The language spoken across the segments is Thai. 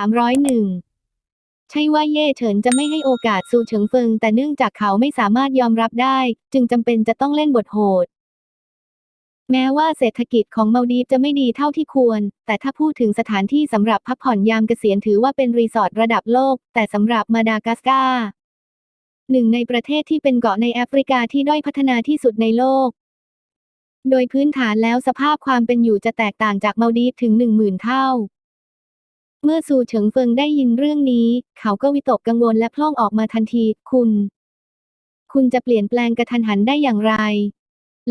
301ใช่ว่าเย่เฉินจะไม่ให้โอกาสซูเฉิงเฟิง แต่เนื่องจากเขาไม่สามารถยอมรับได้ จึงจำเป็นจะต้องเล่นบทโหด แม้ว่าเศรษฐกิจของมาดีฟจะไม่ดีเท่าที่ควร แต่ถ้าพูดถึงสถานที่สำหรับพักผ่อนยามเกษียณถือว่าเป็นรีสอร์ทระดับโลก แต่สำหรับมาดากัสการ์หนึ่งในประเทศที่เป็นเกาะในแอฟริกาที่ด้อยพัฒนาที่สุดในโลก โดยพื้นฐานแล้วสภาพความเป็นอยู่จะแตกต่างจากมาดีฟถึงหนึ่งหมื่นเท่า เมื่อซูเฉิงเฟิงได้ยินเรื่องนี้ เขาก็วิตกกังวลและพล่องออกมาทันที คุณ คุณจะเปลี่ยนแปลงกระทันหันได้อย่างไร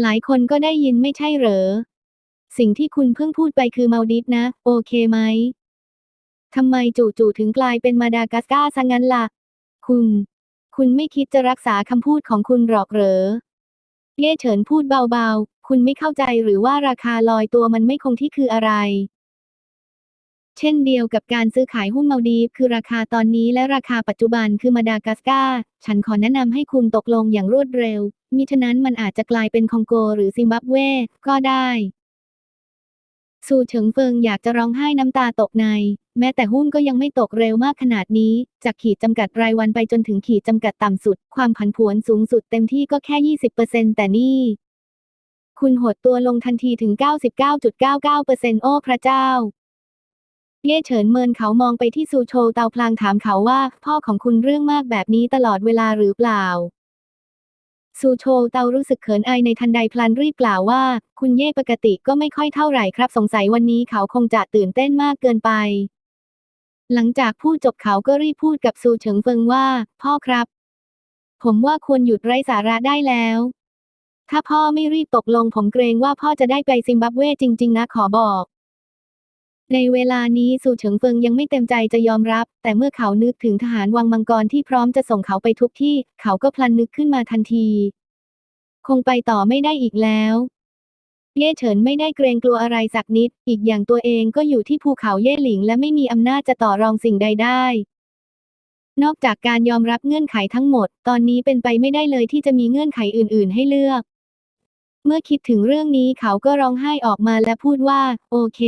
หลายคนก็ได้ยินไม่ใช่เหรอ สิ่งที่คุณเพิ่งพูดไปคือมาลดิฟนะ โอเคไหม ทำไมจู่ๆถึงกลายเป็นมาดากัสการ์ซะงั้นล่ะ คุณ คุณไม่คิดจะรักษาคำพูดของคุณหรอกเหรอ เย่เฉินพูดเบาๆ คุณไม่เข้าใจหรือว่าราคาลอยตัวมันไม่คงที่คืออะไร เช่นเดียวกับการซื้อขายหุ้นเมาดีฟคือราคาตอนนี้และราคาปัจจุบันคือมาดากัสการ์ฉันขอแนะนำให้คุณตกลงอย่างรวดเร็ว มิฉะนั้นมันอาจจะกลายเป็นคองโกหรือซิมบับเว ก็ได้ซูเฉิงเฟิงอยากจะร้องไห้น้ำตาตกใน แม้แต่หุ้นก็ยังไม่ตกเร็วมากขนาดนี้ จากขีดจำกัดรายวันไปจนถึงขีดจำกัดต่ำสุด ความผันผวนสูงสุดเต็มที่ก็แค่ 20%แต่นี่ คุณหดตัวลงทันทีถึง 99.99%โอ้พระเจ้า เย่เฉินเมินเขามองไปที่ซูโชเตาพลางถามเขาว่า พ่อของคุณเรื่องมากแบบนี้ตลอดเวลาหรือเปล่า ซูโชเตารู้สึกเขินอายในทันใดพลันรีบกล่าวว่า คุณเย่ปกติก็ไม่ค่อยเท่าไหร่ครับ สงสัยวันนี้เขาคงจะตื่นเต้นมากเกินไป หลังจากพูดจบเขาก็รีบพูดกับซูเฉิงเฟิงว่า พ่อครับ ผมว่าควรหยุดไร้สาระได้แล้ว ถ้าพ่อไม่รีบตกลงผมเกรงว่าพ่อจะได้ไปซิมบับเวจริง ๆ นะขอบอก ในเวลานี้ซูเฉิงเฟิงยังไม่เต็มใจจะยอมรับ แต่เมื่อเขานึกถึงทหารวังมังกรที่พร้อมจะส่งเขาไปทุกที่ เขาก็พลันนึกขึ้นมาทันที คงไปต่อไม่ได้อีกแล้ว เย่เฉินไม่ได้เกรงกลัวอะไรสักนิด อีกอย่างตัวเองก็อยู่ที่ภูเขาเย่หลิงและไม่มีอำนาจจะต่อรองสิ่งใดได้ นอกจากการยอมรับเงื่อนไขทั้งหมด ตอนนี้เป็นไปไม่ได้เลยที่จะมีเงื่อนไขอื่น ๆ ให้เลือก เมื่อคิดถึงเรื่องนี้เขาก็ร้องไห้ออกมาและพูดว่า โอเค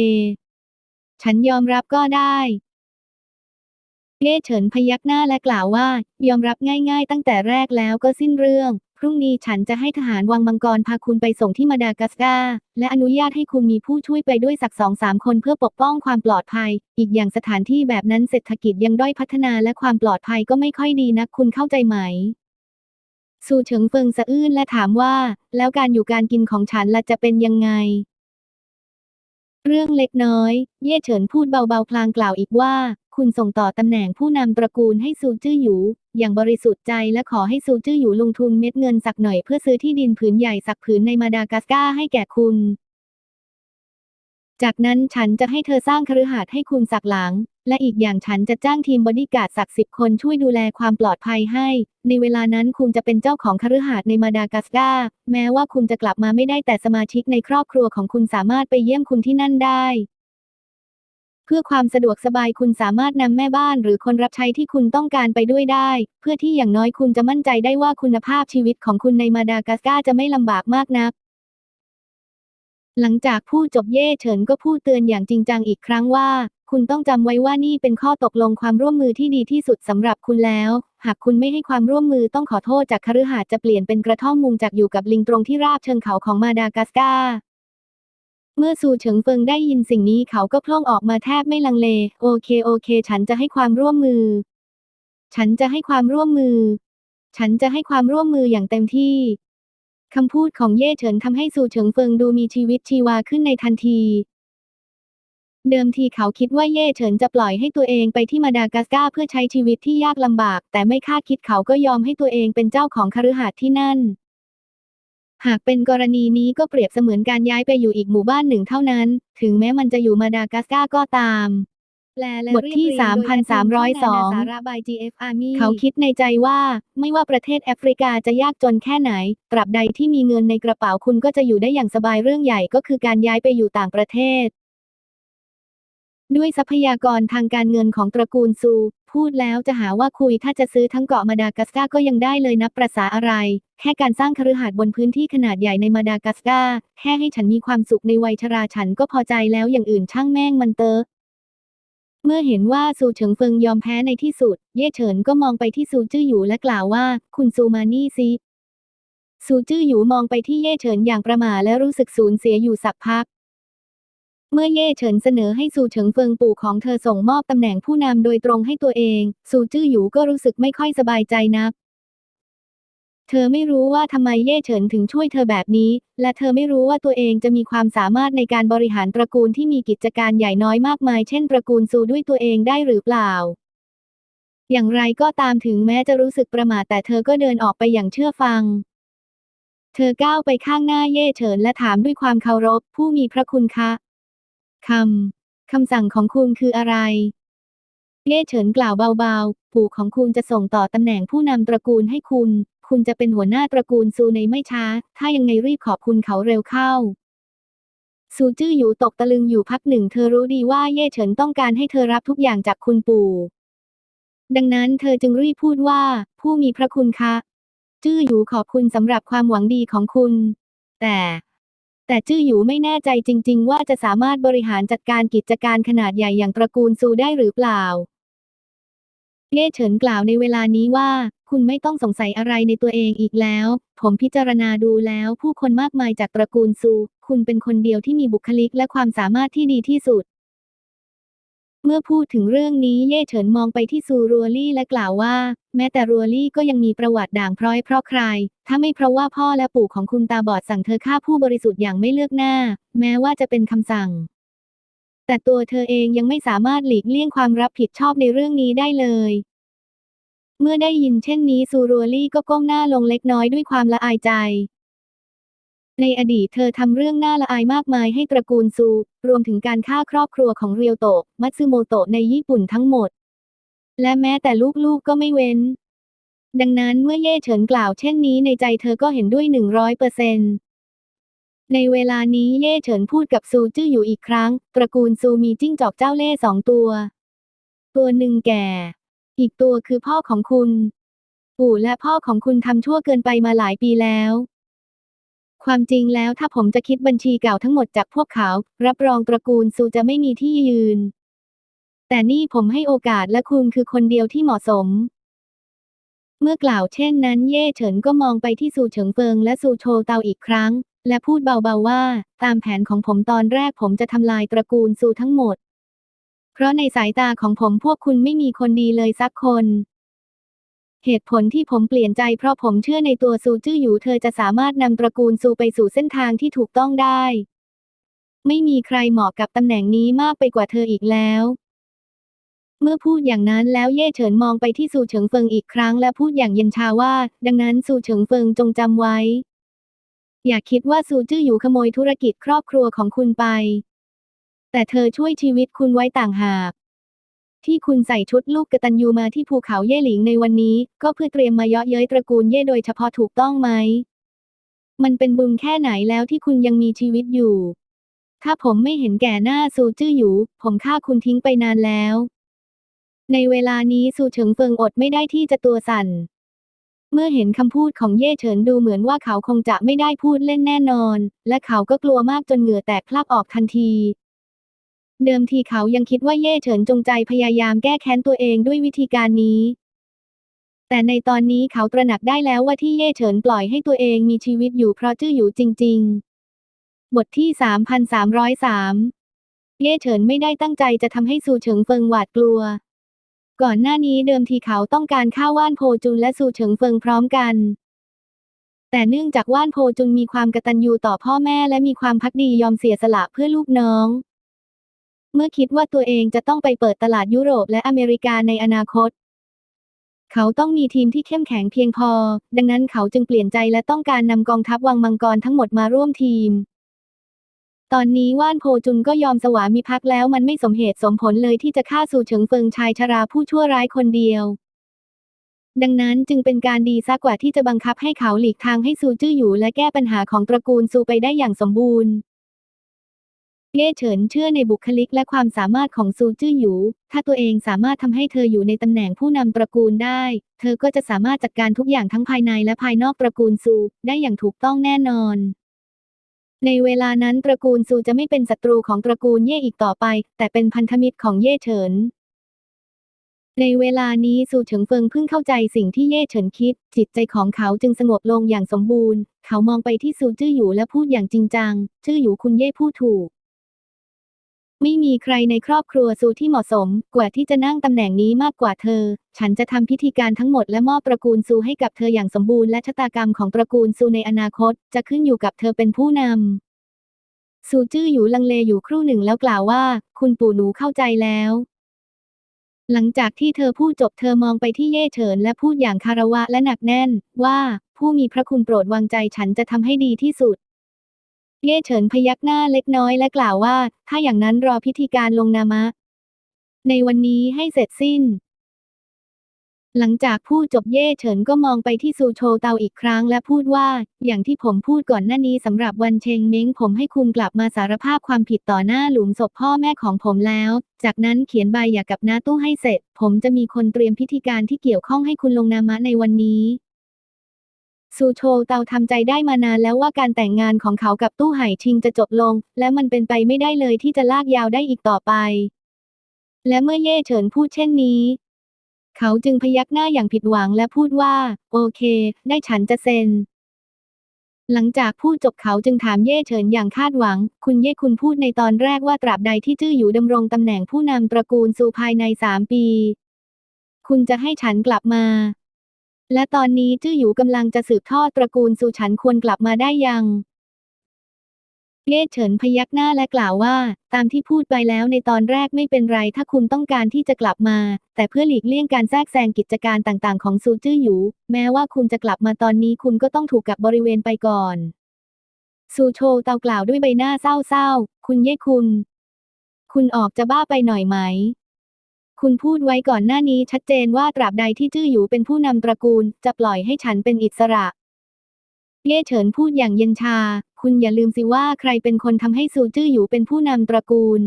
ฉันยอมรับก็ได้ เย่เฉินพยักหน้าและกล่าวว่า ยอมรับง่ายๆ ตั้งแต่แรกแล้วก็สิ้นเรื่อง พรุ่งนี้ฉันจะให้ทหารวังมังกรพาคุณไปส่งที่มาดากัสการ์และอนุญาตให้คุณมีผู้ช่วยไปด้วยสักสองสามคนเพื่อปกป้องความปลอดภัย อีกอย่างสถานที่แบบนั้นเศรษฐกิจยังด้อยพัฒนาและความปลอดภัยก็ไม่ค่อยดีนักคุณเข้าใจไหมซูเฉิงเฟิงสะอื้นและถามว่า แล้วการอยู่การกินของฉันล่ะจะเป็นยังไง เรื่องเล็กน้อย เย่เฉินพูดเบาๆพลางกล่าวอีกว่า คุณส่งต่อตำแหน่งผู้นำตระกูลให้ซูจื้อหยู อย่างบริสุทธิ์ใจและขอให้ซูจื้อหยูลงทุนเม็ดเงินสักหน่อยเพื่อซื้อที่ดินผืนใหญ่สักผืนในมาดากัสการ์ให้แก่คุณ จากนั้นฉันจะให้เธอสร้างคฤหาสน์ให้คุณสักหลัง และอีกอย่างฉันจะจ้างทีมบอดี้การ์ดสักสิบคนช่วยดูแลความปลอดภัยให้ ในเวลานั้นคุณจะเป็นเจ้าของคฤหาสน์ในมาดากัสการ์แม้ว่าคุณจะกลับมาไม่ได้แต่สมาชิกในครอบครัวของคุณสามารถไปเยี่ยมคุณที่นั่นได้ เพื่อความสะดวกสบายคุณสามารถนำแม่บ้านหรือคนรับใช้ที่คุณต้องการไปด้วยได้ เพื่อที่อย่างน้อยคุณจะมั่นใจได้ว่าคุณภาพชีวิตของคุณในมาดากัสการ์จะไม่ลำบากมากนัก หลังจากพูดจบเย่เฉินก็พูดเตือนอย่างจริงจังอีกครั้งว่า คุณต้องจำไว้ว่านี่เป็นข้อตกลงความร่วมมือที่ดีที่สุดสำหรับคุณแล้ว หากคุณไม่ให้ความร่วมมือต้องขอโทษจากคฤหาสน์จะเปลี่ยนเป็นกระท่อมมุงจากอยู่กับลิงตรงที่ราบเชิงเขาของมาดากัสการ์เมื่อซูเฉิงเฟิงได้ยินสิ่งนี้เขาก็พล่องออกมาแทบไม่ลังเล โอเคโอเค ฉันจะให้ความร่วมมือ ฉันจะให้ความร่วมมือ ฉันจะให้ความร่วมมืออย่างเต็มที่ คำพูดของเย่เฉินทำให้ซูเฉิงเฟิงดูมีชีวิตชีวาขึ้นในทันที เดิมทีเขาคิดว่าเย่เฉินจะปล่อยให้ตัวเองไปที่มาดากัสการ์เพื่อใช้ชีวิตที่ยากลำบาก แต่ไม่คาดคิดเขาก็ยอมให้ตัวเองเป็นเจ้าของคฤหาสน์ที่นั่น หากเป็นกรณีนี้ก็เปรียบเสมือนการย้ายไปอยู่อีกหมู่บ้านหนึ่งเท่านั้น ถึงแม้มันจะอยู่มาดากัสการ์ก็ตาม แปลและบทที่เรียบเรียงโดย3,302สาระบาย GF Army เขาคิดในใจว่า ไม่ว่าประเทศแอฟริกาจะยากจนแค่ไหน ตราบใดที่มีเงินในกระเป๋าคุณก็จะอยู่ได้อย่างสบายเรื่องใหญ่ก็คือการย้ายไปอยู่ต่างประเทศ ด้วยทรัพยากรทางการเงินของตระกูลซู พูดแล้วจะหาว่าคุยถ้าจะซื้อทั้งเกาะมาดากัสการ์ก็ยังได้เลยนับประษาอะไร แค่การสร้างคฤหาสน์บนพื้นที่ขนาดใหญ่ในมาดากัสการ์แค่ให้ฉันมีความสุขในวัยชราฉันก็พอใจแล้วอย่างอื่นช่างแม่งมันเตอะ เมื่อเห็นว่าซูเฉิงเฟิงยอมแพ้ในที่สุด เย่เฉินก็มองไปที่ซูจื้อหยูและกล่าวว่า คุณซูมานี่สิซูจื้อหยูมองไปที่เย่เฉินอย่างประหม่าและรู้สึกสูญเสียอยู่สักพัก เมื่อเย่เฉินเสนอให้ซูเฉิงเฟิงปู่ของเธอส่งมอบตำแหน่งผู้นำโดยตรงให้ตัวเอง ซูจื้อหยูก็รู้สึกไม่ค่อยสบายใจนัก เธอไม่รู้ว่าทำไมเย่เฉินถึงช่วยเธอแบบนี้ และเธอไม่รู้ว่าตัวเองจะมีความสามารถในการบริหารตระกูลที่มีกิจการใหญ่น้อยมากมาย เช่นตระกูลซูด้วยตัวเองได้หรือเปล่า อย่างไรก็ตามถึงแม้จะรู้สึกประม่าแต่เธอก็เดินออกไปอย่างเชื่อฟัง เธอก้าวไปข้างหน้าเย่เฉินและถามด้วยความเคารพ ผู้มีพระคุณคะคำคำสั่งของคุณคืออะไรเย่เฉินกล่าวเบาๆ ปู่ของคุณจะส่งต่อตำแหน่งผู้นำตระกูลให้คุณ คุณจะเป็นหัวหน้าตระกูลซูในไม่ช้า ถ้ายังไงรีบขอบคุณเขาเร็วเข้า ซูจื้ออยู่ตกตะลึงอยู่พักหนึ่ง เธอรู้ดีว่าเย่เฉินต้องการให้เธอรับทุกอย่างจากคุณปู่ ดังนั้นเธอจึงรีบพูดว่า ผู้มีพระคุณคะ จื้อหยูขอบคุณสำหรับความหวังดีของคุณ แต่แต่จื้อหยูไม่แน่ใจจริง ๆ ว่าจะสามารถบริหารจัดการกิจการขนาดใหญ่อย่างตระกูลซูได้หรือเปล่า เย่เฉินกล่าวในเวลานี้ว่า คุณไม่ต้องสงสัยอะไรในตัวเองอีกแล้ว ผมพิจารณาดูแล้ว ผู้คนมากมายจากตระกูลซู คุณเป็นคนเดียวที่มีบุคลิกและความสามารถที่ดีที่สุด เมื่อพูดถึงเรื่องนี้เย่เฉินมองไปที่ซูรัวลี่และกล่าวว่า แม้แต่รัวลี่ก็ยังมีประวัติด่างพร้อยเพราะใคร ถ้าไม่เพราะว่าพ่อและปู่ของคุณตาบอดสั่งเธอฆ่าผู้บริสุทธิ์อย่างไม่เลือกหน้า แม้ว่าจะเป็นคำสั่งแต่ตัวเธอเองยังไม่สามารถหลีกเลี่ยงความรับผิดชอบในเรื่องนี้ได้เลย เมื่อได้ยินเช่นนี้ซูรัวลี่ก็ก้มหน้าลงเล็กน้อยด้วยความละอายใจ ในอดีตเธอทำเรื่องน่าละอายมากมายให้ตระกูลซู รวมถึงการฆ่าครอบครัวของเรียวโตะมัตสึโมโตะในญี่ปุ่นทั้งหมด และแม้แต่ลูกๆก็ไม่เว้น ดังนั้นเมื่อเย่เฉินกล่าวเช่นนี้ในใจเธอก็เห็นด้วยหนึ่งร้อยเปอร์เซนในเวลานี้เย่เฉินพูดกับซูจื้ออยู่อีกครั้ง ตระกูลซูมีจิ้งจอกเจ้าเล่ห์สองตัว ตัวหนึ่งแก่ อีกตัวคือพ่อของคุณ ปู่และพ่อของคุณทำชั่วเกินไปมาหลายปีแล้ว ความจริงแล้วถ้าผมจะคิดบัญชีเก่าทั้งหมดจากพวกเขา รับรองตระกูลซูจะไม่มีที่ยืน แต่นี่ผมให้โอกาสและคุณคือคนเดียวที่เหมาะสมเมื่อกล่าวเช่นนั้นเย่เฉินก็มองไปที่ซูเฉิงเฟิงและซูโชเตาอีกครั้ง และพูดเบาๆว่า ตามแผนของผมตอนแรกผมจะทำลายตระกูลซูทั้งหมด เพราะในสายตาของผมพวกคุณไม่มีคนดีเลยสักคน เหตุผลที่ผมเปลี่ยนใจเพราะผมเชื่อในตัวซูจื้อหยูเธอจะสามารถนำตระกูลซูไปสู่เส้นทางที่ถูกต้องได้ ไม่มีใครเหมาะกับตำแหน่งนี้มากไปกว่าเธออีกแล้ว เมื่อพูดอย่างนั้นแล้วเย่เฉินมองไปที่ซูเฉิงเฟิงอีกครั้งและพูดอย่างเย็นชาว่า ดังนั้นซูเฉิงเฟิงจงจำไว้ อย่าคิดว่าซูจื้อหยูขโมยธุรกิจครอบครัวของคุณไป แต่เธอช่วยชีวิตคุณไว้ต่างหาก ที่คุณใส่ชุดลูกกตัญญูมาที่ภูเขาเย่หลิงในวันนี้ ก็เพื่อเตรียมมาเยาะเย้ยตระกูลเย่โดยเฉพาะถูกต้องไหม มันเป็นบุญแค่ไหนแล้วที่คุณยังมีชีวิตอยู่ ถ้าผมไม่เห็นแก่หน้าซูจื้อหยูผมฆ่าคุณทิ้งไปนานแล้ว ในเวลานี้ซูเฉิงเฟิงอดไม่ได้ที่จะตัวสั่น เมื่อเห็นคำพูดของเย่เฉินดูเหมือนว่าเขาคงจะไม่ได้พูดเล่นแน่นอน และเขาก็กลัวมากจนเหงื่อแตกพลักออกทันที เดิมทีเขายังคิดว่าเย่เฉินจงใจพยายามแก้แค้นตัวเองด้วยวิธีการนี้ แต่ในตอนนี้เขาตระหนักได้แล้วว่าที่เย่เฉินปล่อยให้ตัวเองมีชีวิตอยู่เพราะจื้ออยู่จริง ๆ บทที่ 3,303 เย่เฉินไม่ได้ตั้งใจจะทำให้ซูเฉิงเฟิงหวาดกลัว ก่อนหน้านี้เดิมทีเขาต้องการฆ่าว่านโพจุนและซูเฉิงเฟิงพร้อมกันแต่เนื่องจากว่านโพจุนมีความกตัญญูต่อพ่อแม่และมีความพักดียอมเสียสละเพื่อลูกน้อง เมื่อคิดว่าตัวเองจะต้องไปเปิดตลาดยุโรปและอเมริกาในอนาคต เขาต้องมีทีมที่เข้มแข็งเพียงพอ ดังนั้นเขาจึงเปลี่ยนใจและต้องการนำกองทัพวังมังกรทั้งหมดมาร่วมทีม ตอนนี้ว่านโพจุนก็ยอมสวามิภักดิ์แล้วมันไม่สมเหตุสมผลเลยที่จะฆ่าสู่เฉิงเฟิงชายชราผู้ชั่วร้ายคนเดียวดังนั้นจึงเป็นการดีซะกว่าที่จะบังคับให้เขาหลีกทางให้ซูจื้อหยูและแก้ปัญหาของตระกูลซูไปได้อย่างสมบูรณ์ เย่เฉินเชื่อในบุคลิกและความสามารถของซูจื้อหยู ถ้าตัวเองสามารถทำให้เธออยู่ในตำแหน่งผู้นำตระกูลได้ เธอก็จะสามารถจัดการทุกอย่างทั้งภายในและภายนอกตระกูลซู ได้อย่างถูกต้องแน่นอน ในเวลานั้นตระกูลซูจะไม่เป็นศัตรูของตระกูลเย่อีกต่อไป แต่เป็นพันธมิตรของเย่เฉิน ในเวลานี้ซูเฉิงเฟิงเพิ่งเข้าใจสิ่งที่เย่เฉินคิด จิตใจของเขาจึงสงบลงอย่างสมบูรณ์ เขามองไปที่ซูจื้อหยูและพูดอย่างจริงจัง จื้อหยูคุณเย่พูดถูก ไม่มีใครในครอบครัวซูที่เหมาะสม กว่าที่จะนั่งตำแหน่งนี้มากกว่าเธอ ฉันจะทำพิธีการทั้งหมดและมอบตระกูลซูให้กับเธออย่างสมบูรณ์และชะตากรรมของตระกูลซูในอนาคต จะขึ้นอยู่กับเธอเป็นผู้นำซูจื้ออยู่ลังเลอยู่ครู่หนึ่งแล้วกล่าวว่า คุณปู่หนูเข้าใจแล้ว หลังจากที่เธอพูดจบเธอมองไปที่เย่เฉินและพูดอย่างคารวะและหนักแน่น ว่า ผู้มีพระคุณโปรดวางใจฉันจะทำให้ดีที่สุด เย่เฉินพยักหน้าเล็กน้อยและกล่าวว่า ถ้าอย่างนั้นรอพิธีการลงนามะ ในวันนี้ให้เสร็จสิ้น หลังจากพูดจบเย่เฉินก็มองไปที่ซูโชเตาอีกครั้งและพูดว่า อย่างที่ผมพูดก่อนหน้านี้สำหรับวันเชงเม้งผมให้คุณกลับมาสารภาพความผิดต่อหน้าหลุมศพพ่อแม่ของผมแล้ว จากนั้นเขียนใบหย่ากับน้าตู้ให้เสร็จ ผมจะมีคนเตรียมพิธีการที่เกี่ยวข้องให้คุณลงนามะในวันนี้ ซูโชเตาทำใจได้มานานแล้วว่าการแต่งงานของเขากับตู้ไห่ชิงจะจบลง และมันเป็นไปไม่ได้เลยที่จะลากยาวได้อีกต่อไป และเมื่อเย่เฉินพูดเช่นนี้ เขาจึงพยักหน้าอย่างผิดหวังและพูดว่า โอเค ได้ฉันจะเซ็น หลังจากพูดจบเขาจึงถามเย่เฉินอย่างคาดหวัง คุณเย่คุณพูดในตอนแรกว่าตราบใดที่จื้ออยู่ดำรงตำแหน่งผู้นำตระกูลสู่ภายในสามปี คุณจะให้ฉันกลับมา และตอนนี้จื้ออยู่กำลังจะสืบทอดตระกูลสู่ฉันควรกลับมาได้ยังเย่เฉินพยักหน้าและกล่าวว่า ตามที่พูดไปแล้วในตอนแรกไม่เป็นไรถ้าคุณต้องการที่จะกลับมา แต่เพื่อหลีกเลี่ยงการแทรกแซงกิจการต่างๆ ของซูจื้อหยูแม้ว่าคุณจะกลับมาตอนนี้คุณก็ต้องถูกกักบริเวณไปก่อน ซูโชเตากล่าวด้วยใบหน้าเศร้าๆคุณเย่คุณ คุณออกจะบ้าไปหน่อยไหม คุณพูดไว้ก่อนหน้านี้ชัดเจนว่าตราบใดที่จื้อหยูเป็นผู้นำตระกูล จะปล่อยให้ฉันเป็นอิสระเย่เฉินพูดอย่างเย็นชา คุณอย่าลืมสิว่าใครเป็นคนทำให้ซูจื้อหยูเป็นผู้นำตระกูล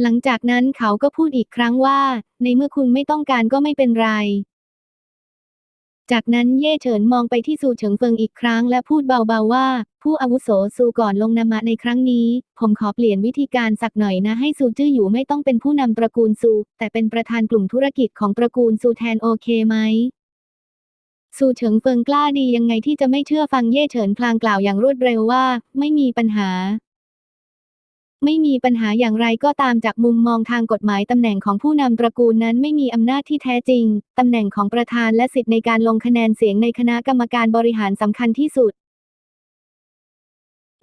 หลังจากนั้นเขาก็พูดอีกครั้งว่า ในเมื่อคุณไม่ต้องการก็ไม่เป็นไร จากนั้นเย่เฉินมองไปที่ซูเฉิงเฟิงอีกครั้งและพูดเบาๆว่า ผู้อาวุโสซูก่อนลงนามะในครั้งนี้ ผมขอเปลี่ยนวิธีการสักหน่อยนะให้ซูจื้อหยูไม่ต้องเป็นผู้นำตระกูลซู แต่เป็นประธานกลุ่มธุรกิจของตระกูลซูแทนโอเคไหมซูเฉิงเฟิงกล้าดียังไงที่จะไม่เชื่อฟังเย่เฉินพลางกล่าวอย่างรวดเร็วว่า ไม่มีปัญหา ไม่มีปัญหาอย่างไรก็ตามจากมุมมองทางกฎหมายตำแหน่งของผู้นำตระกูลนั้นไม่มีอำนาจที่แท้จริง ตำแหน่งของประธานและสิทธิในการลงคะแนนเสียงในคณะกรรมการบริหารสำคัญที่สุด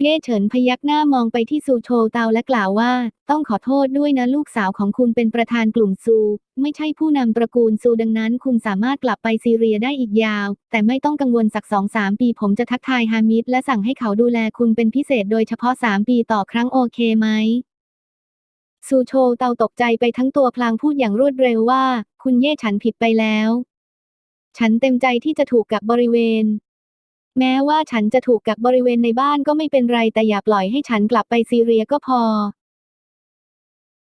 เย่เฉินพยักหน้ามองไปที่ซูโชเตาและกล่าวว่า ต้องขอโทษด้วยนะลูกสาวของคุณเป็นประธานกลุ่มซู ไม่ใช่ผู้นำตระกูลซูดังนั้นคุณสามารถกลับไปซีเรียได้อีกยาว แต่ไม่ต้องกังวลสักสองสามปีผมจะทักทายฮามิดและสั่งให้เขาดูแลคุณเป็นพิเศษโดยเฉพาะสามปีต่อครั้งโอเคไหมซูโชเตาตกใจไปทั้งตัวพลางพูดอย่างรวดเร็วว่า คุณเย่ฉันผิดไปแล้ว ฉันเต็มใจที่จะถูกกักบริเวณ แม้ว่าฉันจะถูกกักบริเวณในบ้านก็ไม่เป็นไรแต่อย่าปล่อยให้ฉันกลับไปซีเรียก็พอ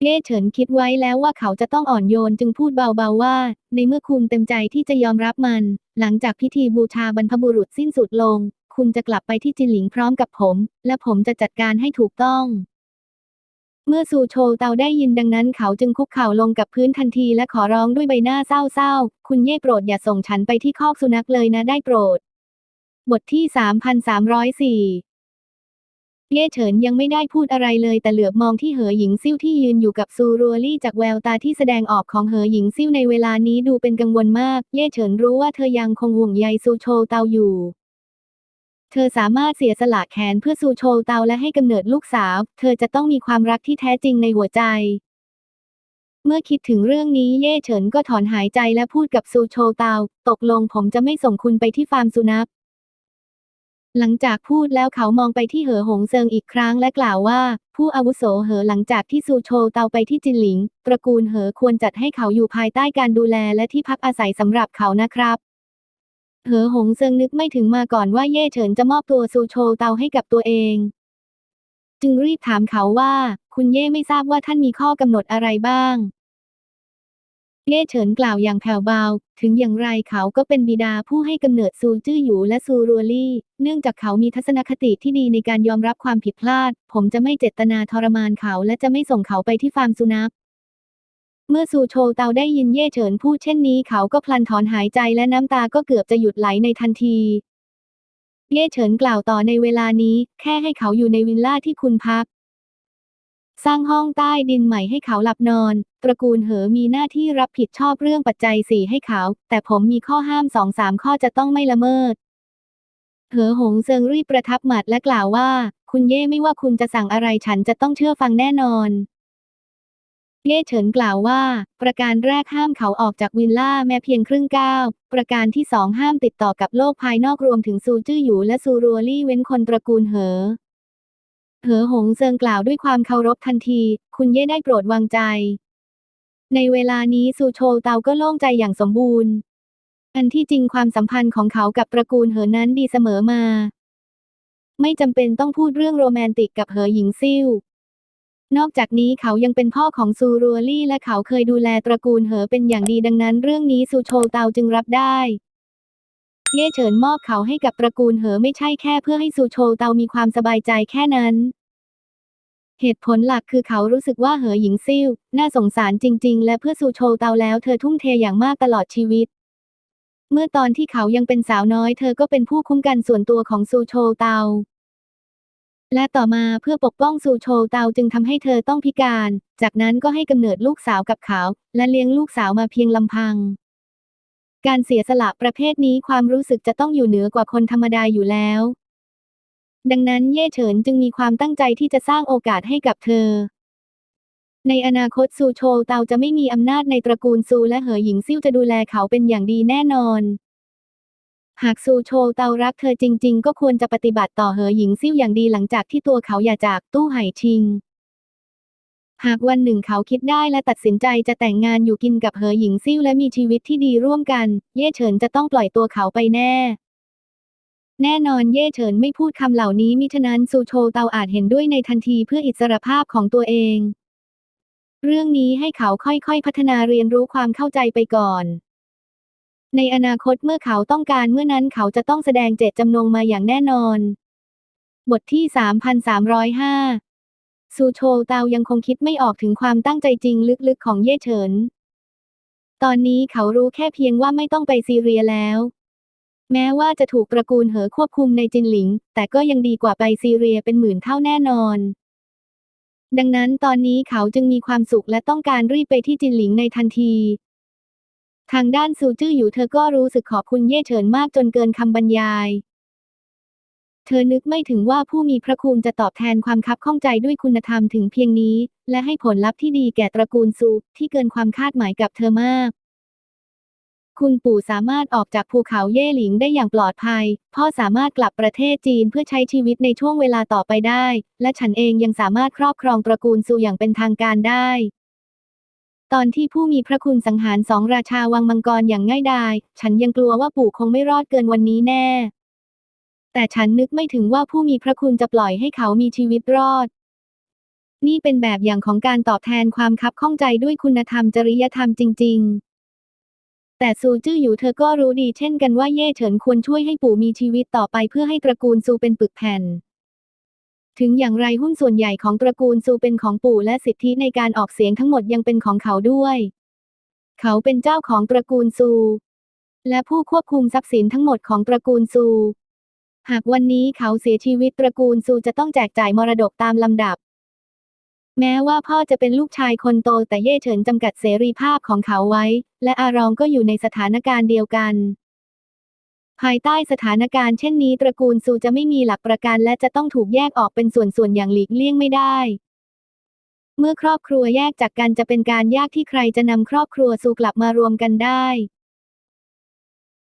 เย่เฉินคิดไว้แล้วว่าเขาจะต้องอ่อนโยนจึงพูดเบาๆว่า ในเมื่อคุณเต็มใจที่จะยอมรับมัน หลังจากพิธีบูชาบรรพบุรุษสิ้นสุดลง คุณจะกลับไปที่จินหลิงพร้อมกับผม และผมจะจัดการให้ถูกต้อง เมื่อซูโชเตาได้ยินดังนั้นเขาจึงคุกเข่าลงกับพื้นทันทีและขอร้องด้วยใบหน้าเศร้าๆ คุณเย่โปรดอย่าส่งฉันไปที่คอกสุนัขเลยนะได้โปรด บทที่ 3,304 เย่เฉินยังไม่ได้พูดอะไรเลยแต่เหลือบมองที่เหอหญิงซิ่วที่ยืนอยู่กับซูรัวลี่จากแววตาที่แสดงออกของเหอหญิงซิ่วในเวลานี้ดูเป็นกังวลมาก เย่เฉินรู้ว่าเธอยังคงห่วงใยซูโชเตาอยู่ เธอสามารถเสียสละแขนเพื่อซูโชเตาและให้กำเนิดลูกสาว เธอจะต้องมีความรักที่แท้จริงในหัวใจ เมื่อคิดถึงเรื่องนี้เย่เฉินก็ถอนหายใจและพูดกับซูโชเตา ตกลงผมจะไม่ส่งคุณไปที่ฟาร์มสุนัข หลังจากพูดแล้วเขามองไปที่เหอหงเซิงอีกครั้งและกล่าวว่า ผู้อาวุโสเหอหลังจากที่ซูโชเตาไปที่จินหลิง ตระกูลเหอควรจัดให้เขาอยู่ภายใต้การดูแลและที่พักอาศัยสำหรับเขานะครับเหอหงเซิงนึกไม่ถึงมาก่อนว่าเย่เฉินจะมอบตัวซูโชเตาให้กับตัวเอง จึงรีบถามเขาว่า คุณเย่ไม่ทราบว่าท่านมีข้อกำหนดอะไรบ้าง เย่เฉินกล่าวอย่างแผ่วเบา ถึงอย่างไรเขาก็เป็นบิดาผู้ให้กำเนิดซูจื้อหยูและซูรัวลี่ เนื่องจากเขามีทัศนคติที่ดีในการยอมรับความผิดพลาด ผมจะไม่เจตนาทรมานเขาและจะไม่ส่งเขาไปที่ฟาร์มสุนัข เมื่อซูโชเตาได้ยินเย่เฉินพูดเช่นนี้เขาก็พลันถอนหายใจและน้ำตาก็เกือบจะหยุดไหลในทันทีเย่เฉินกล่าวต่อในเวลานี้ แค่ให้เขาอยู่ในวิลล่าที่คุณพัก สร้างห้องใต้ดินใหม่ให้เขาหลับนอน ตระกูลเหอมีหน้าที่รับผิดชอบเรื่องปัจจัยสี่ให้เขา แต่ผมมีข้อห้ามสองสามข้อจะต้องไม่ละเมิด เหอหงเซิงรีบประทับหมัดและกล่าวว่า คุณเย่ไม่ว่าคุณจะสั่งอะไรฉันจะต้องเชื่อฟังแน่นอน เย่เฉินกล่าวว่า ประการแรกห้ามเขาออกจากวิลล่าแม้เพียงครึ่งก้าว ประการที่สองห้ามติดต่อกับโลกภายนอกรวมถึงซูจื้อหยูและซูรัวลี่เว้นคนตระกูลเหอ เหอหงเซิงกล่าวด้วยความเคารพทันที คุณเย่ได้โปรดวางใจ ในเวลานี้ซูโชเตาก็โล่งใจอย่างสมบูรณ์ อันที่จริงความสัมพันธ์ของเขากับตระกูลเหอนั้นดีเสมอมา ไม่จำเป็นต้องพูดเรื่องโรแมนติกกับเหอหญิงซิ่วนอกจากนี้เขายังเป็นพ่อของซูรัวลี่และเขาเคยดูแลตระกูลเหอเป็นอย่างดีดังนั้น เรื่องนี้ซูโชเตาจึงรับได้ เย่เฉินมอบเขาให้กับตระกูลเหอไม่ใช่แค่เพื่อให้ซูโชเตามีความสบายใจแค่นั้น เหตุผลหลักคือเขารู้สึกว่าเหอหญิงซิ่วน่าสงสารจริง ๆ และเพื่อซูโชเตาแล้วเธอทุ่มเทอย่างมากตลอดชีวิต เมื่อตอนที่เขายังเป็นสาวน้อยเธอก็เป็นผู้คุ้มกันส่วนตัวของซูโชเตาและต่อมาเพื่อปกป้องซูโชเตาจึงทำให้เธอต้องพิการ จากนั้นก็ให้กำเนิดลูกสาวกับเขา และเลี้ยงลูกสาวมาเพียงลำพัง การเสียสละประเภทนี้ความรู้สึกจะต้องอยู่เหนือกว่าคนธรรมดาอยู่แล้ว ดังนั้นเย่เฉินจึงมีความตั้งใจที่จะสร้างโอกาสให้กับเธอ ในอนาคตซูโชเตาจะไม่มีอำนาจในตระกูลซูและเหอหญิงซิ่วจะดูแลเขาเป็นอย่างดีแน่นอน หากซูโชเตารักเธอจริง ๆ ก็ควรจะปฏิบัติต่อเหอหญิงซิ่วอย่างดีหลังจากที่ตัวเขาหย่าจากตู้ไห่ชิง หากวันหนึ่งเขาคิดได้และตัดสินใจจะแต่งงานอยู่กินกับเหอหญิงซิ่วและมีชีวิตที่ดีร่วมกัน เย่เฉินจะต้องปล่อยตัวเขาไปแน่ แน่นอนเย่เฉินไม่พูดคำเหล่านี้มิฉะนั้นซูโชเตาอาจเห็นด้วยในทันทีเพื่ออิสรภาพของตัวเอง เรื่องนี้ให้เขาค่อยๆพัฒนาเรียนรู้ความเข้าใจไปก่อน ในอนาคตเมื่อเขาต้องการเมื่อนั้นเขาจะต้องแสดงเจตจำนงมาอย่างแน่นอน บทที่ 3,305 ซูโชเตายังคงคิดไม่ออกถึงความตั้งใจจริงลึกๆของเย่เฉิน ตอนนี้เขารู้แค่เพียงว่าไม่ต้องไปซีเรียแล้ว แม้ว่าจะถูกตระกูลเหอควบคุมในจินหลิง แต่ก็ยังดีกว่าไปซีเรียเป็นหมื่นเท่าแน่นอน ดังนั้นตอนนี้เขาจึงมีความสุขและต้องการรีบไปที่จินหลิงในทันที ทางด้านซูจื้ออยู่เธอก็รู้สึกขอบคุณเย่เฉินมากจนเกินคำบรรยาย เธอนึกไม่ถึงว่าผู้มีพระคุณจะตอบแทนความคับข้องใจด้วยคุณธรรมถึงเพียงนี้ และให้ผลลัพธ์ที่ดีแก่ตระกูลซูที่เกินความคาดหมายกับเธอมาก คุณปู่สามารถออกจากภูเขาเย่หลิงได้อย่างปลอดภัย พ่อสามารถกลับประเทศจีนเพื่อใช้ชีวิตในช่วงเวลาต่อไปได้ และฉันเองยังสามารถครอบครองตระกูลซูอย่างเป็นทางการได้ตอนที่ผู้มีพระคุณสังหารสองราชาวังมังกรอย่างง่ายดาย ฉันยังกลัวว่าปู่คงไม่รอดเกินวันนี้แน่ แต่ฉันนึกไม่ถึงว่าผู้มีพระคุณจะปล่อยให้เขามีชีวิตรอด นี่เป็นแบบอย่างของการตอบแทนความคับข้องใจด้วยคุณธรรมจริยธรรมจริง ๆแต่ซูจื้ออยู่เธอก็รู้ดีเช่นกันว่าเย่เฉินควรช่วยให้ปู่มีชีวิตต่อไปเพื่อให้ตระกูลซูเป็นปึกแผ่น ถึงอย่างไรหุ้นส่วนใหญ่ของตระกูลซูเป็นของปู่และสิทธิในการออกเสียงทั้งหมดยังเป็นของเขาด้วย เขาเป็นเจ้าของตระกูลซู และผู้ควบคุมทรัพย์สินทั้งหมดของตระกูลซู หากวันนี้เขาเสียชีวิตตระกูลซูจะต้องแจกจ่ายมรดกตามลำดับ แม้ว่าพ่อจะเป็นลูกชายคนโตแต่เย่เฉินจำกัดเสรีภาพของเขาไว้ และอารองก็อยู่ในสถานการณ์เดียวกัน ภายใต้สถานการณ์เช่นนี้ตระกูลซูจะไม่มีหลักประกันและจะต้องถูกแยกออกเป็นส่วนๆอย่างหลีกเลี่ยงไม่ได้เมื่อครอบครัวแยกจากกันจะเป็นการยากที่ใครจะนำครอบครัวซูกลับมารวมกันได้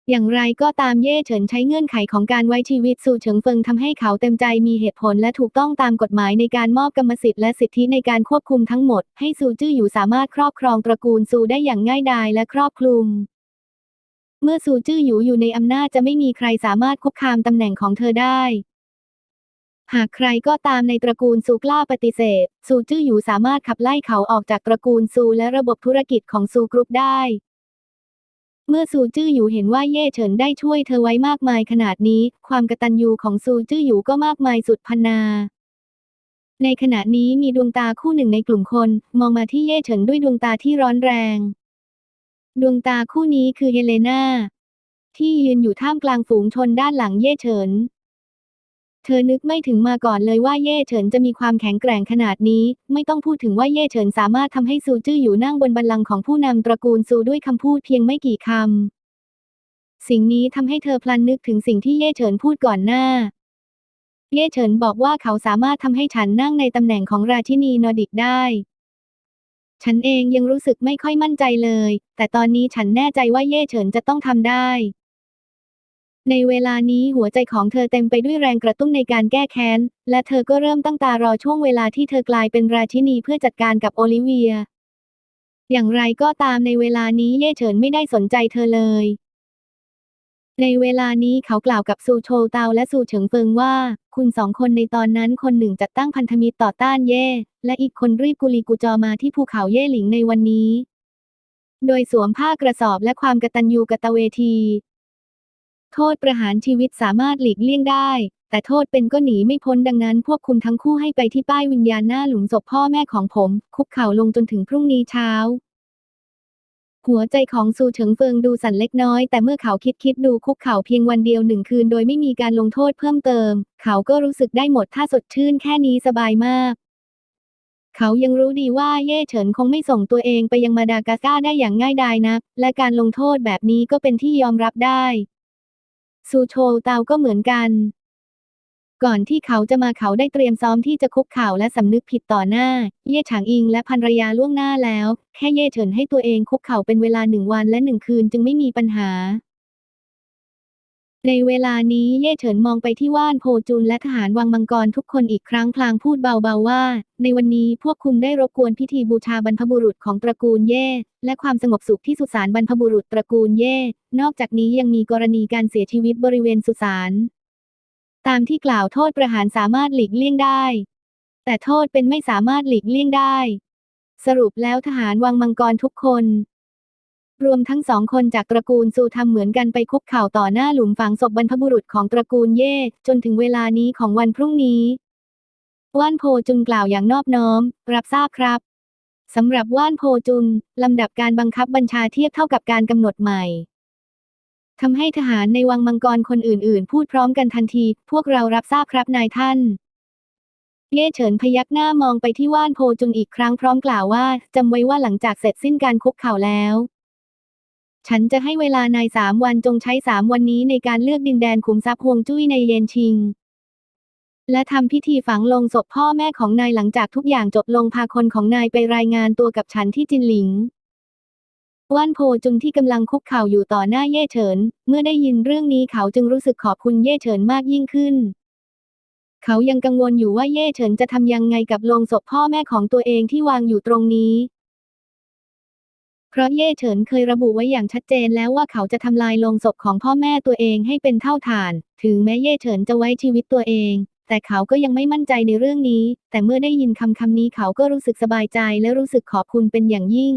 อย่างไรก็ตามเย่เฉินใช้เงื่อนไขของการไว้ชีวิตสู่เฉิงเฟิงทำให้เขาเต็มใจมีเหตุผลและถูกต้องตามกฎหมายในการมอบกรรมสิทธิ์และสิทธิในการควบคุมทั้งหมด ให้ซูจื้ออยู่สามารถครอบครองตระกูลซูได้อย่างง่ายดายและครอบคลุม เมื่อซูจื้ออยู่อยู่ในอำนาจจะไม่มีใครสามารถคุกคามตำแหน่งของเธอได้ หากใครก็ตามในตระกูลซูกล้าปฏิเสธซูจื้อหยูสามารถขับไล่เขาออกจากตระกูลซูและระบบธุรกิจของซูกรุ๊ปได้ เมื่อซูจื้ออยู่เห็นว่าเย่เฉินได้ช่วยเธอไว้มากมายขนาดนี้ ความกตัญญูของซูจื้ออยู่ก็มากมายสุดพรรณนาในขณะนี้มีดวงตาคู่หนึ่งในกลุ่มคน มองมาที่เย่เฉินด้วยดวงตาที่ร้อนแรง ดวงตาคู่นี้คือเฮเลนาที่ยืนอยู่ท่ามกลางฝูงชนด้านหลังเย่เฉิน เธอนึกไม่ถึงมาก่อนเลยว่าเย่เฉินจะมีความแข็งแกร่งขนาดนี้ ไม่ต้องพูดถึงว่าเย่เฉินสามารถทำให้ซูจื้ออยู่นั่งบนบัลลังก์ของผู้นำตระกูลซูด้วยคำพูดเพียงไม่กี่คำสิ่งนี้ทำให้เธอพลันนึกถึงสิ่งที่เย่เฉินพูดก่อนหน้า เย่เฉินบอกว่าเขาสามารถทำให้ฉันนั่งในตำแหน่งของราชินีนอร์ดิกได้ ฉันเองยังรู้สึกไม่ค่อยมั่นใจเลย แต่ตอนนี้ฉันแน่ใจว่าเย่เฉินจะต้องทำได้ ในเวลานี้หัวใจของเธอเต็มไปด้วยแรงกระตุ้นในการแก้แค้น และเธอก็เริ่มตั้งตารอช่วงเวลาที่เธอกลายเป็นราชินีเพื่อจัดการกับโอลิเวีย อย่างไรก็ตามในเวลานี้เย่เฉินไม่ได้สนใจเธอเลย ในเวลานี้เขากล่าวกับซูโชเตาและซูเฉิงเฟิงว่า คุณสองคนในตอนนั้นคนหนึ่งจัดตั้งพันธมิตรต่อต้านเย่และอีกคนรีบกุลีกุจอมาที่ภูเขาเย่หลิงในวันนี้โดยสวมผ้ากระสอบและความกตัญญูกตเวที โทษประหารชีวิตสามารถหลีกเลี่ยงได้ แต่โทษเป็นก็หนีไม่พ้นดังนั้นพวกคุณทั้งคู่ให้ไปที่ป้ายวิญญาณหน้าหลุมศพพ่อแม่ของผม คุกเข่าลงจนถึงพรุ่งนี้เช้า หัวใจของซูเฉิงเฟิงดูสั่นเล็กน้อย แต่เมื่อเขาคิดคิดดูคุกเข่าเพียงวันเดียวหนึ่งคืน โดยไม่มีการลงโทษเพิ่มเติม เขาก็รู้สึกได้หมดถ้าสดชื่นแค่นี้สบายมากเขายังรู้ดีว่าเย่เฉินคงไม่ส่งตัวเองไปยังมาดากัสการ์ได้อย่างง่ายดายนัก และการลงโทษแบบนี้ก็เป็นที่ยอมรับได้ ซูโชเตาก็เหมือนกัน ก่อนที่เขาจะมาเขาได้เตรียมซ้อมที่จะคุกเข่าและสำนึกผิดต่อหน้า เย่ฉางอิงและภรรยาล่วงหน้าแล้ว แค่เย่เฉินให้ตัวเองคุกเข่าเป็นเวลาหนึ่งวันและหนึ่งคืนจึงไม่มีปัญหา ในเวลานี้เย่เฉินมองไปที่ว่านโพจุนและทหารวังมังกรทุกคนอีกครั้งพลางพูดเบาๆว่า ในวันนี้พวกคุณได้รบกวนพิธีบูชาบรรพบุรุษของตระกูลเย่และความสงบสุขที่สุสานบรรพบุรุษตระกูลเย่นอกจากนี้ยังมีกรณีการเสียชีวิตบริเวณสุสานตามที่กล่าวโทษประหารสามารถหลีกเลี่ยงได้ แต่โทษเป็นไม่สามารถหลีกเลี่ยงได้ สรุปแล้วทหารวังมังกรทุกคน รวมทั้งสองคนจากตระกูลซูทำเหมือนกันไปคุกเข่าต่อหน้าหลุมฝังศพบรรพบุรุษของตระกูลเย่ จนถึงเวลานี้ของวันพรุ่งนี้ ว่านโพจุนกล่าวอย่างนอบน้อม รับทราบครับสำหรับว่านโพจุน ลำดับการบังคับบัญชาเทียบเท่ากับการกำหนดใหม่ทำให้ทหารในวังมังกรคนอื่นๆ พูดพร้อมกันทันที พวกเรารับทราบครับนายท่าน เย่เฉินพยักหน้ามองไปที่ว่านโพจุนอีกครั้งพร้อมกล่าวว่าจำไว้ว่าหลังจากเสร็จสิ้นการคุกเข่าแล้ว ฉันจะให้เวลานายสามวันจงใช้สามวันนี้ในการเลือกดินแดนขุมทรัพย์ฮวงจุ้ยในเยนชิง และทำพิธีฝังลงศพพ่อแม่ของนายหลังจากทุกอย่างจบลงพาคนของนายไปรายงานตัวกับฉันที่จินหลิงว่านโพจุนที่กำลังคุกเข่าอยู่ต่อหน้าเย่เฉิน เมื่อได้ยินเรื่องนี้เขาจึงรู้สึกขอบคุณเย่เฉินมากยิ่งขึ้น เขายังกังวลอยู่ว่าเย่เฉินจะทำยังไงกับโลงศพพ่อแม่ของตัวเองที่วางอยู่ตรงนี้ เพราะเย่เฉินเคยระบุไว้อย่างชัดเจนแล้วว่าเขาจะทำลายโลงศพของพ่อแม่ตัวเองให้เป็นเท่าฐาน ถึงแม้เย่เฉินจะไว้ชีวิตตัวเอง แต่เขาก็ยังไม่มั่นใจในเรื่องนี้ แต่เมื่อได้ยินคำคำนี้เขาก็รู้สึกสบายใจและรู้สึกขอบคุณเป็นอย่างยิ่ง